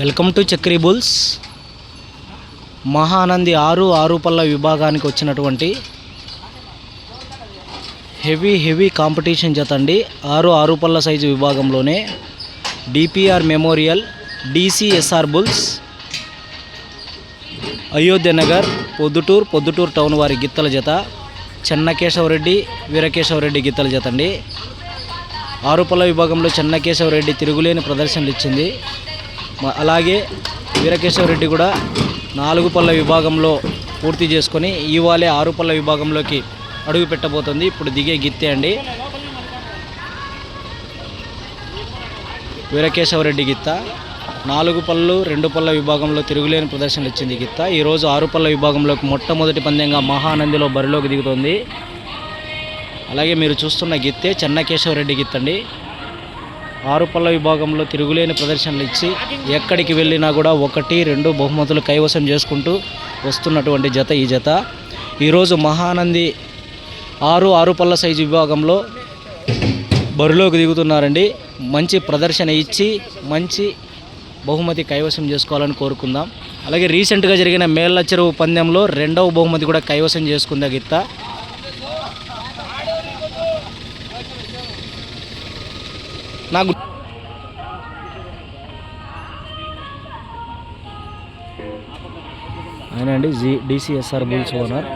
Welcome to Chakri bulls Mahanandi ఆరు ఆరు పళ్ళ విభాగానికి వచ్చినటువంటి హెవీ హెవీ కాంపిటీషన్ జత అండి. ఆరు ఆరు పళ్ళ size విభాగంలోనే DPR memorial DCSR bulls Ayodhya Nagar Proddatur Proddatur town వారి గిత్తల జత చెన్నకేశవరెడ్డి వీరకేశవరెడ్డి గిత్తల జత అండి. ఆరుపల్ల విభాగంలో చెన్నకేశవరెడ్డి తిరుగులేని ప్రదర్శనలు ఇచ్చింది. అలాగే అలాగే వీరకేశవరెడ్డి కూడా నాలుగు పళ్ళ విభాగంలో పూర్తి చేసుకొని ఇవాళే ఆరు పళ్ళ విభాగంలోకి అడుగు పెట్టబోతుంది. ఇప్పుడు దిగే గిత్తే అండి. వీరకేశవరెడ్డి గిత్త. నాలుగు పళ్ళు రెండు పళ్ళ విభాగంలో తిరుగులేని ప్రదర్శనలు ఇచ్చింది గిత్త. ఈరోజు ఆరు పళ్ళ విభాగంలోకి మొట్టమొదటి పందెంగా మహానందిలో బరిలోకి దిగుతోంది. అలాగే మీరు చూస్తున్న గిత్తే చెన్నకేశవరెడ్డి గిత్తండి. ఆరు పళ్ళ విభాగంలో తిరుగులేని ప్రదర్శనలు ఇచ్చి ఎక్కడికి వెళ్ళినా కూడా ఒకటి రెండు బహుమతులు కైవసం చేసుకుంటూ వస్తున్నటువంటి జత ఈ జత. ఈరోజు మహానంది ఆరు ఆరు పళ్ళ సైజు విభాగంలో బరిలోకి దిగుతున్నారండి. మంచి ప్రదర్శన ఇచ్చి మంచి బహుమతి కైవసం చేసుకోవాలని కోరుకుందాం. అలాగే రీసెంట్గా జరిగిన మేళ్ళ చెరువు పందెంలో రెండవ బహుమతి కూడా కైవసం చేసుకుందా గిత్త. నాకు ఆయన అండి జీ డిసిఎస్ఆర్ బుల్స్ ఓనర్